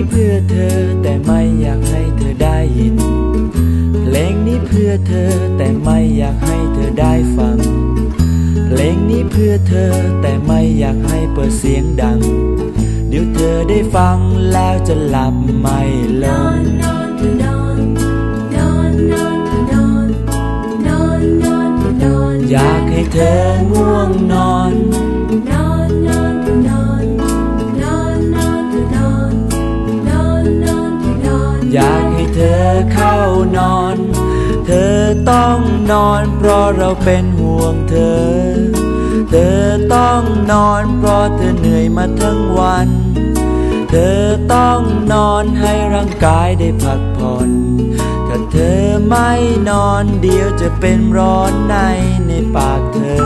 นี้เพื่อเธอแต่ไม่อยากให้เธอได้ยิน เพลงนี้เพื่อเธอแต่ไม่อยากให้เธอได้ฟัง เพลงนี้เพื่อเธอแต่ไม่อยากให้เปิดเสียงดัง เดี๋ยวเธอได้ฟังแล้วจะหลับไม่ลงนอนนอนนอนนอนนอนนอนนอนอนอนอยากให้เธอง่ว ต้องนอนเพราะเราเป็นห่วงเธอ เธอต้องนอนเพราะเธอเหนื่อยมาทั้งวัน เธอต้องนอนให้ร่างกายได้พักผ่อน ถ้าเธอไม่นอนเดี๋ยวจะเป็นร้อนในในปากเธอ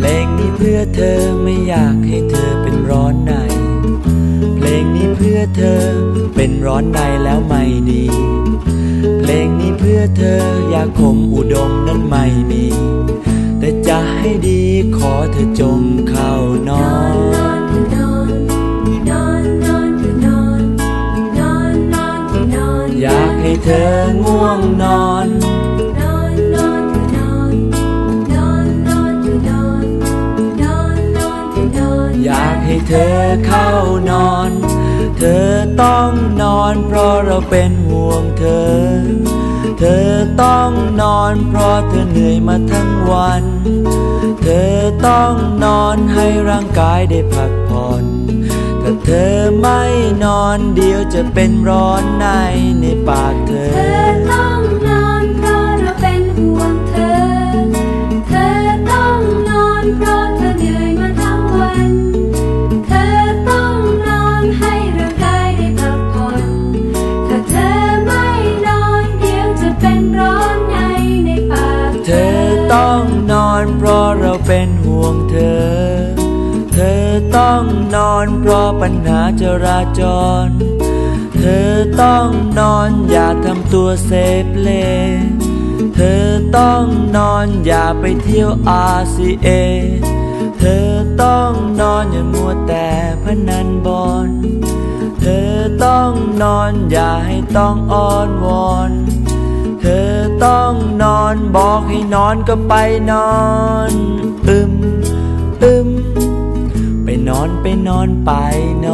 เลงนี้เพื่อเธอไม่อยากให้เธ เพื่อเธอ เป็นร้อนในแล้วไม่ดี เพลงนี้เพื่อเธออยากขมอุดมนั้นไม่มี แต่จะให้ดีขอเธอจงเข้านอนอยากให้เธอง่วงนอนอยากให้เธอเข้านอน ต้องนอนเพราะเราเป็นห่วงเธอ เธอต้องนอนเพราะเธอเหนื่อยมาทั้งวัน เธอต้องนอนให้ร่างกายได้พักผ่อน ถ้าเธอไม่นอนเดี๋ยวจะเป็นร้อนในในปากเธเธอ วงเธอ เธอต้องนอนเพราะปัญหาจราจร เธอต้องนอนอย่าทำตัวเซฟเล เธอต้องนอนอย่าไปเที่ยว RCA เธอต้องนอนอย่ามัวแต่พนันบอล เธอต้องนอนอย่าให้ต้องอ้อนวอน เธอต้อง อนบอกให้นอนก็ไปนอนอึมอึมไปนอนไปนอนไปนอน